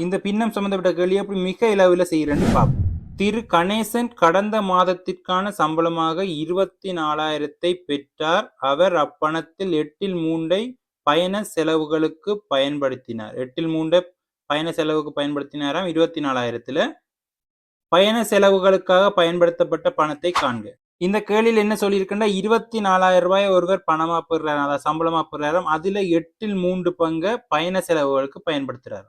இந்த பின்னம் சம்பந்தப்பட்ட கேள்வி எப்படி மிக இளவில் செய்கிறேன்னு பார்ப்போம் திரு கணேசன் கடந்த மாதத்திற்கான சம்பளமாக இருபத்தி நாலாயிரத்தை பெற்றார். அவர் அப்பணத்தில் எட்டில் மூண்டை பயண செலவுகளுக்கு பயன்படுத்தினார். எட்டில் மூண்டை பயண செலவுக்கு பயன்படுத்தினாராம் இருபத்தி நாலாயிரத்துல பயண செலவுகளுக்காக பயன்படுத்தப்பட்ட பணத்தை காண்க. இந்த கேள்வியில் என்ன சொல்லியிருக்குன்னா இருபத்தி நாலாயிரம் ரூபாய் ஒருவர் பணமா பெறுறாரு அதாவது சம்பளமா பெறுறாராம். அதுல எட்டில் மூன்று பங்கு பயண செலவுகளுக்கு பயன்படுத்துறாரு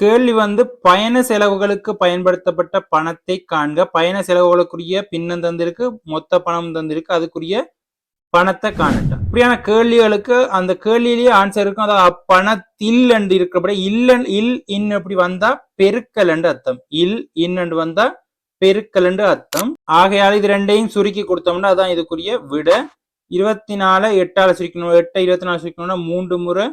கேள்வி வந்து பயண செலவுகளுக்கு பயன்படுத்தப்பட்ட பணத்தை காண்க. பயண செலவுகளுக்குரிய பின்னம் தந்திருக்கு மொத்த பணம் தந்திருக்கு அதுக்குரிய பணத்தை காணட்டும் இப்படியான கேள்விகளுக்கு அந்த கேள்வியிலேயே ஆன்சர் இருக்கும். அதாவது அப்பணத்தில் என்று இருக்கிறபடி இல்லன் இல் இன் அப்படி வந்தா பெருக்கல் என்று அர்த்தம். இல் இன் என்று வந்தா பெருக்கல் என்று அர்த்தம். ஆகையால் இது ரெண்டையும் சுருக்கி கொடுத்தோம்னா அதான் இதுக்குரிய விட. இருபத்தி நாலு எட்டால சுருக்கணும். எட்டை இருபத்தி நாலு சுருக்கணும்னா மூன்று முறை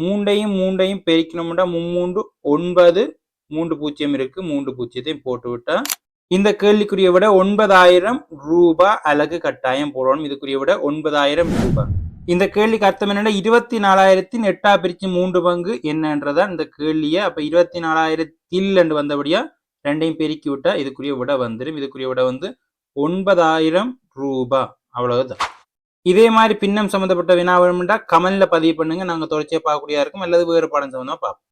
மூண்டையும் மூண்டையும் பெருக்கணும்னா மும்மூன்று ஒன்பது மூன்று பூஜ்ஜியம் இருக்கு மூன்று பூஜ்ஜியத்தையும் போட்டு விட்டா இந்த கேள்விக்குரிய விட ஒன்பதாயிரம் ரூபாய் அலகு கட்டாயம் போடணும். இதுக்குரிய விட ஒன்பதாயிரம் ரூபாய் இந்த கேள்விக்கு அர்த்தம் என்னன்னா இருபத்தி நாலாயிரத்தின் எட்டா பிரிச்சு மூன்று பங்கு என்னன்றதா இந்த கேள்வியை. அப்ப இருபத்தி நாலாயிரத்தில் ரெண்டு வந்தபடியா ரெண்டையும் பெருக்கி விட்டா இதுக்குரிய விட வந்துடும் இதுக்குரிய விட வந்து ஒன்பதாயிரம் ரூபாய் அவ்வளவுதான். இதே மாதிரி பின்னம் சம்மந்தப்பட்ட வினா வேணும்னா கமெண்ட்ல பதிவு பண்ணுங்க. நாங்க தொடர்ச்சியாக பார்க்கக்கூடியா இருக்கும். அல்லது வேறு பாடம் சம்மந்தமாக பார்ப்போம்.